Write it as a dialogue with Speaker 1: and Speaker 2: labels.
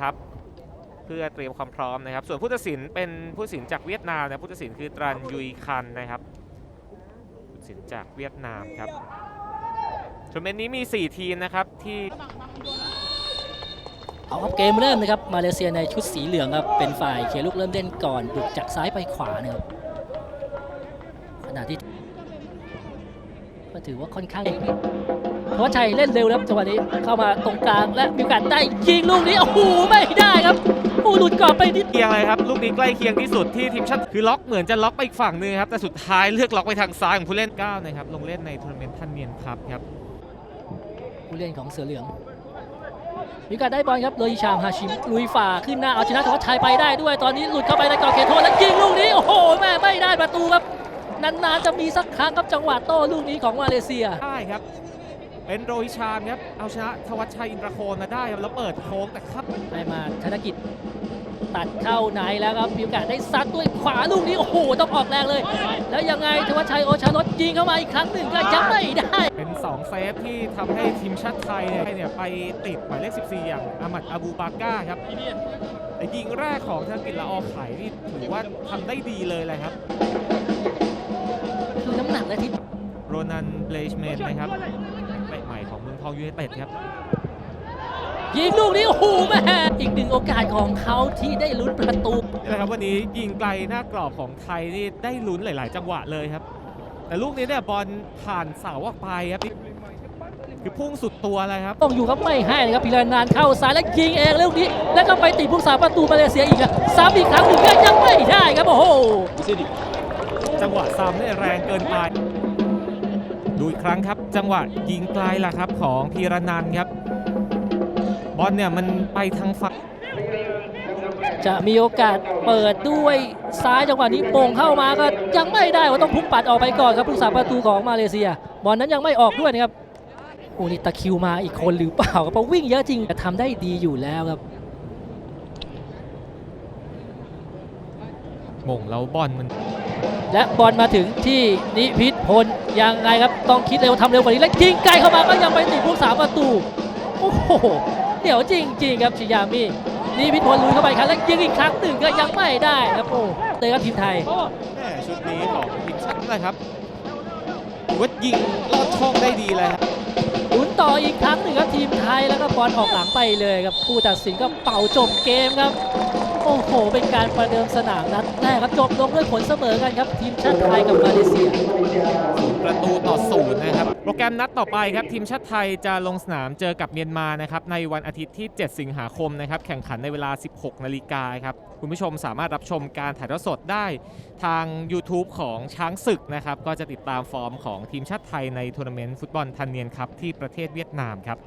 Speaker 1: ครับเพื่อเตรียมความพร้อมนะครับ ส่วนผู้ตัดสินเป็นผู้ตัดสินจากเวียดนามนะผู้ตัดสินคือตรันยุยคันนะครับผู้ตัดสินจากเวียดนามครับทัวร์เมนต์นี้มี 4 ทีมนะครับที่
Speaker 2: เอาครับเกมเริ่มนะครับมาเลเซียในชุดสีเหลืองครับเป็นฝ่ายเคลียลูกเริ่มเล่นก่อนบุกจากซ้ายไปขวานะครับขณะที่ก็ถือว่าค่อนข้าง เพราะว่าชัยเล่นเร็วนะครับจังหวะนี้เข้ามาตรงกลางและมีโอกาสได้ยิงลูกนี้โอ้โหไม่ได้ครับโอ้หลุดกรอบไปนิด
Speaker 1: เคียงเลยครับลูกนี้ใกล้เคียงที่สุดที่ทีมชาติคือล็อกเหมือนจะล็อกไปอีกฝั่งหนึงครับแต่สุดท้ายเลือกล็อกไปทางซ้ายของผู้เล่นก้าวนะครับลงเล่นในทัวร์นาเมนต์ทันเนียนครับครับ
Speaker 2: ผู้เล่นของเสือเหลืองมีโอกาสได้บอลครับเลยชามฮาชิมลุยฝ่าขึ้นหน้าเอาชนะธวัชชัยไปได้ด้วย ตอนนี้หลุดเข้าไปในกรอบเขตโทษแล้วยิงลูกนี้โอ้โหแม่ไม่ได้ประตูครับนานๆจะมีสักครั้งครับจังหวะโต้ลูกนี้ของมาเลเซีย
Speaker 1: ได้ครับ เป็นโรฮิชามครับ เอาชนะทวัชชัยอินทรโคนมาได้ครับ แล้วเปิดโค้งแต่ครับ
Speaker 2: ได้มาธนกิจ ตัดเข้าในแล้วครับมีโอกาสได้ซัดด้วยขวาลูกนี้ โอ้โห ต้องออกแรงเลย แล้วยังไงธวัชชัยโอชารสยิงเข้ามาอีกครั้งหนึ่งก็ยังไม่ได้
Speaker 1: เป็น 2 เซฟที่ทำให้ทีมชาติไทยเนี่ยเนี่ยไปติดหมายเลข 14 อย่างอามัดอาบูบาก้าครับแต่ยิงแรกของธนกิจละออไข่นี่ถือว่าทำได้ดีเลยแหละครับ
Speaker 2: คือน้ำหนักและทิศ
Speaker 1: โรนันเบลชเมนนะครับเตะให ม่ของเมืองทองยูไนเต็ดครับ
Speaker 2: ยิงลูกนี้โอ้โหแม่อีกหนึ่งโอกาสของเขาที่ได้ลุ้นประตู
Speaker 1: นี่แหละครับวันนี้ยิงไกลหน้ากรอบของไทยนี่ได้ลุ้นหลาย ๆ จังหวะเลยครับ แต่ลูกนี้เนี่ยบอลผ่านเสาออกไปครับนี่คือพุ่งสุดตัวเลยครับ
Speaker 2: ต้องอยู่ครับไม่ให้นะครับพิรานานเข้าซ้ายแล้วยิงเองลูกนี้ แล้วก็ไปติดผู้สาประตูมาเลเซียอีกอะซ้ำอีกครั้งหนึ่งก็ยังไม่ได้ครับโอ้โห
Speaker 1: จังหวะซ้ำเนี่ยแรงเกินไป ดูอีกครั้งครับ จังหวะยิงไกลล่ะครับของพีรนันท์ครับ บอลเนี่ยมันไปทางฝั่ง
Speaker 2: จะมีโอกาสเปิดด้วยซ้ายจังหวะนี้โป่งเข้ามาก็ยังไม่ได้ว่าต้องพุ่งปัดออกไปก่อนครับผู้สาประตูของมาเลเซีย บอลนั้นยังไม่ออกด้วยนะครับโอ้นี่ตะคริวมาอีกคนหรือเปล่าครับเพราะวิ่งเยอะจริงแต่ทำได้ดีอยู่แล้วครับ
Speaker 1: มงแล้วบอลมัน
Speaker 2: และบอลมาถึงที่นิพิษพลยังไงครับต้องคิดเร็วทำเร็วกว่านี้และยิงไกลเข้ามาก็ยังไปติดผู้สาประตูโอ้โหเดี๋ยวจริง ๆ ครับชิยามินิพิษพลลุยเข้าไปครับและยิงอีกครั้งหนึ่งก็ยังไม่ได้ครับโอ้เตะครับทีมไทย
Speaker 1: แม่ชุดนี้ของทีมชาตินะครับถือว่ายิงลอดช่องได้ดีเลยครับ
Speaker 2: หมุนต่ออีกครั้งหนึ่งครับทีมไทยแล้วก็บอลออกหลังไปเลยครับผู้ตัดสินก็เป่าจบเกมครับ โอ้โห เป็นการประเดิมสนามนัดแรกครับจบลงด้วยผลเสมอกันครับ ทีมชาติไทยกับมาเลเซีย
Speaker 1: ประตูต่อศูนย์นะครับ โปรแกรมนัดต่อไปครับ ทีมชาติไทยจะลงสนามเจอกับเมียนมานะครับในวันอาทิตย์ที่ 7 สิงหาคมนะครับแข่งขันในเวลา 16 นาฬิกาครับคุณผู้ชมสามารถรับชมการถ่ายทอดสดได้ทาง YouTube ของช้างศึกนะครับก็จะติดตามฟอร์มของทีมชาติไทยในทัวร์นาเมนต์ฟุตบอลทันเนียนครับที่ประเทศเวียดนามครับ